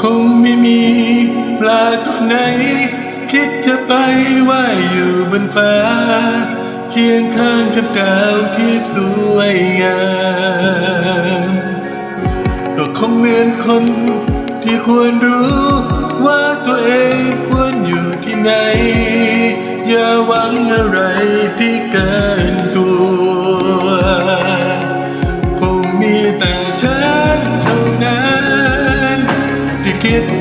คงไม่มีปลาตัวไหน คิดจะไปว่ายอยู่บนฟ้า เคียงข้างกับดาวที่สวยงามก็คงเหมือนคนที่ควรรู้ว่าตัวเองควรอยู่ที่ไหน อย่าหวังอะไรที่เกินตัว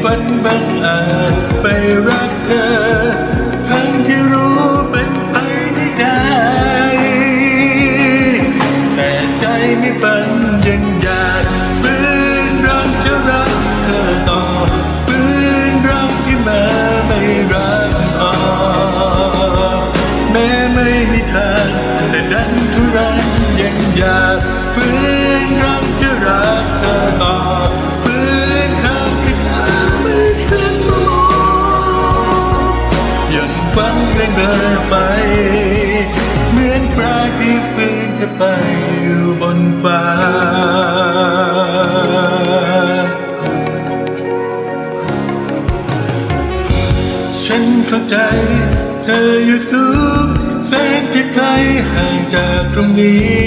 ฝันบังอาจไปรักเธอทั้งที่รู้เป็นไปไม่ได้ แต่ใจไม่ฝันยังอยากฟื้นรักจะรักเธอต่อฟื้นรักที่มาไม่รักพอแม้ไม่มีทางแต่ดันทุรังยังอยากฟื้นรักจะรักเธอต่อ ยังฟังเรื่องเดินไป เหมือนปลาที่ฟื้นจะไปอยู่บนฟ้า ฉันเข้าใจ เธออยู่สูงแสนที่ไกลห่างจากตรงนี้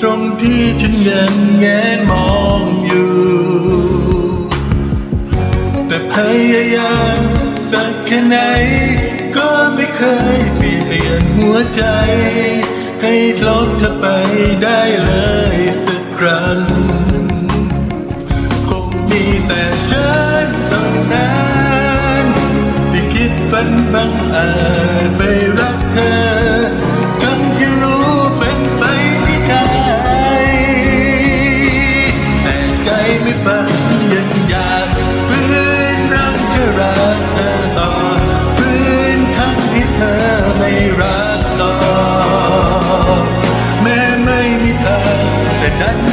ตรงที่ฉันยังแงนมองอยู่ แต่พยายามสักแค่ไหน ก็ไม่เคยเปลี่ยนหัวใจ ให้ลบเธอไปได้เลยสักครั้ง คงมีแต่ฉันเท่านั้นที่คิดฝันบังอาจไป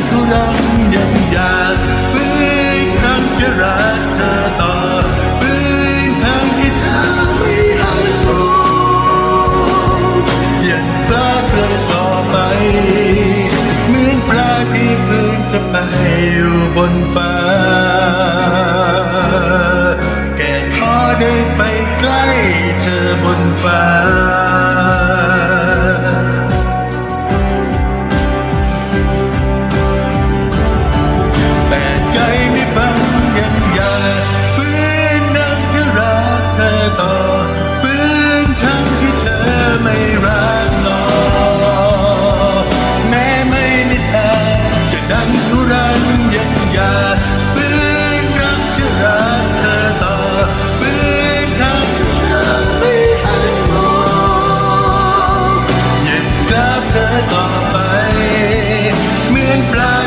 ทุรังยังอยากฟื้นครั้งจะรักเธอต่อฟื้นทางที่เธอไม่อาจรู้ยังกล้าเดินต่อไปเหมือนปลาที่ฟื้นจะไปอยู่บนฟ้า แก่ขอได้ไปใกล้เธอบนฟ้า เธอต่อไป เหมือนปลา